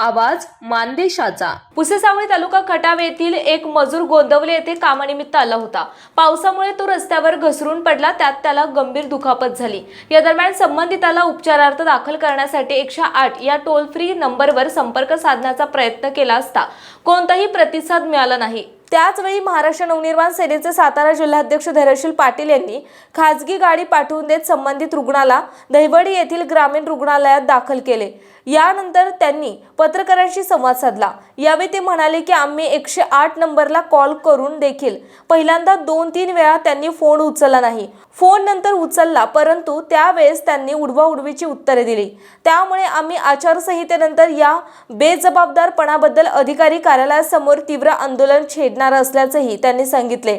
आवाज मानदेशाचा. पुसेसावळी तालुका खटाव येथील एक मजूर गोंदवले येथे कामानिमित्त आला होता. पावसामुळे तो रस्त्यावर घसरून पडला त्यात त्याला गंभीर दुखापत झाली. या दरम्यान संबंधिताला उपचारार्थ दाखल करण्यासाठी एकशे आठ या टोल फ्री नंबरवर संपर्क साधण्याचा प्रयत्न केला असता कोणताही प्रतिसाद मिळाला नाही. त्याचवेळी महाराष्ट्र नवनिर्माण सेनेचे सातारा जिल्हाध्यक्ष धैर्यशील पाटील यांनी खाजगी गाडी पाठवून देत संबंधित रुग्णाला दहिवडी येथील ग्रामीण रुग्णालयात दाखल केले. यानंतर त्यांनी पत्रकारांशी संवाद साधला. यावेळी ते म्हणाले की आम्ही एकशे आठ नंबरला कॉल करून देखील पहिल्यांदा दोन तीन वेळा त्यांनी फोन उचलला नाही. फोन नंतर उचलला परंतु त्यावेळेस त्यांनी उडवाउडवीची उत्तरे दिली. त्यामुळे आम्ही आचारसंहितेनंतर या बेजबाबदारपणाबद्दल अधिकारी कार्यालयासमोर तीव्र आंदोलन छेडणार असल्याचंही त्यांनी सांगितले.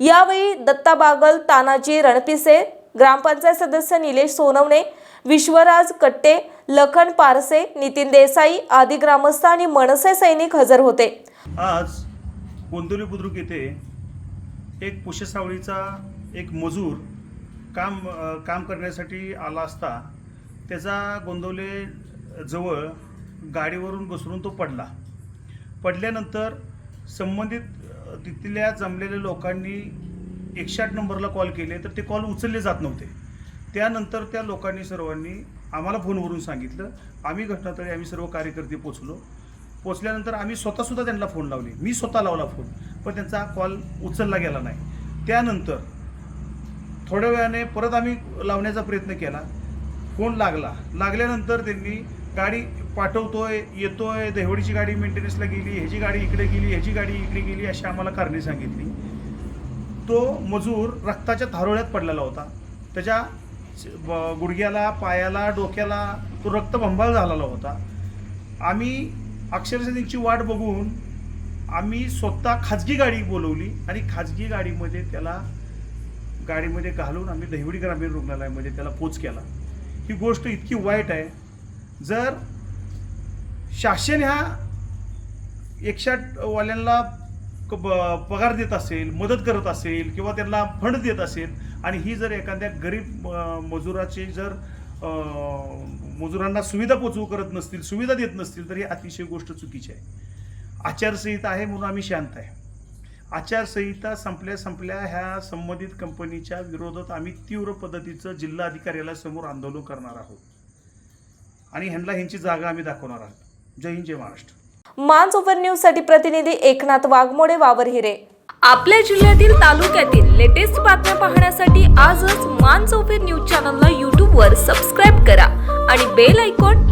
यावेळी दत्ता बागल तानाजी रणपिसे ग्रामपंचायत सदस्य निलेश सोनवणे विश्वराज कट्टे लखन पारसे नितीन देसाई आदी ग्रामस्थ आणि मनसे सैनिक हजर होते. आज गोंदवली बुद्रुक येथे एक पुष्यसावळीचा एक मजूर काम काम करण्यासाठी आला असता त्याचा गोंदवले जवळ गाडीवरून घसरून तो पडला. पडल्यानंतर संबंधित तिथल्या जमलेल्या लोकांनी एकशे आठ नंबरला कॉल केले तर ते कॉल उचलले जात नव्हते. त्यानंतर त्या लोकांनी सर्वांनी आम्हाला फोनवरून सांगितलं. आम्ही घटनास्थळी आम्ही सर्व कार्यकर्ते पोचलो. पोचल्यानंतर आम्ही स्वतःसुद्धा त्यांना फोन लावले. मी स्वतः लावला फोन पण त्यांचा कॉल उचलला गेला नाही. त्यानंतर थोड्या वेळाने परत आम्ही लावण्याचा प्रयत्न केला. फोन लागला. लागल्यानंतर त्यांनी गाडी पाठवतोय येतोय देवडीची गाडी मेंटेनन्सला गेली ह्याची गाडी इकडे गेली ह्याची गाडी इकडे गेली अशी आम्हाला कारणे सांगितली. तो मजूर रक्ताच्या थारोळ्यात पडलेला होता. त्याच्या गुडघ्याला पायाला डोक्याला तो रक्तभंबाळ झालेला होता. आम्ही अक्षरशः त्यांची वाट बघून आम्ही स्वतः खाजगी गाडी बोलवली आणि खाजगी गाडीमध्ये त्याला गाडीमध्ये घालून आम्ही दहिवडी ग्रामीण रुग्णालयामध्ये त्याला पोच केला. ही गोष्ट इतकी वाईट आहे. जर शासन ह्या एकशे वाल्यांना पगार देत असेल मदत करत असेल किंवा त्यांना फंड देत असेल आणि ही जर एखाद्या गरीब मजुराची जर मजुरांना सुविधा पोचवू करत नसतील सुविधा देत नसतील तर ही अतिशय गोष्ट चुकीची आहे. आचारसंहिता आहे म्हणून आम्ही शांत आहे. आचारसंहिता संपल्या संपल्या ह्या संबंधित कंपनीच्या विरोधात आम्ही तीव्र पद्धतीचं जिल्हा अधिकाऱ्याला समोर आंदोलन करणार आहोत. आणि ह्यांना ह्यांची जागा आम्ही दाखवणार आहोत. जय हिंद जय महाराष्ट्र. मान ओव्हर न्यूजसाठी प्रतिनिधी एकनाथ वाघमोडे वावर हिरे. आपल्या जिल्ह्यातील तालुक्यातील लेटेस्ट बातम्या पाहण्यासाठी आजच मान ओव्हर न्यूज चॅनलला यूट्यूबवर सबस्क्राईब करा आणि बेल आयकॉन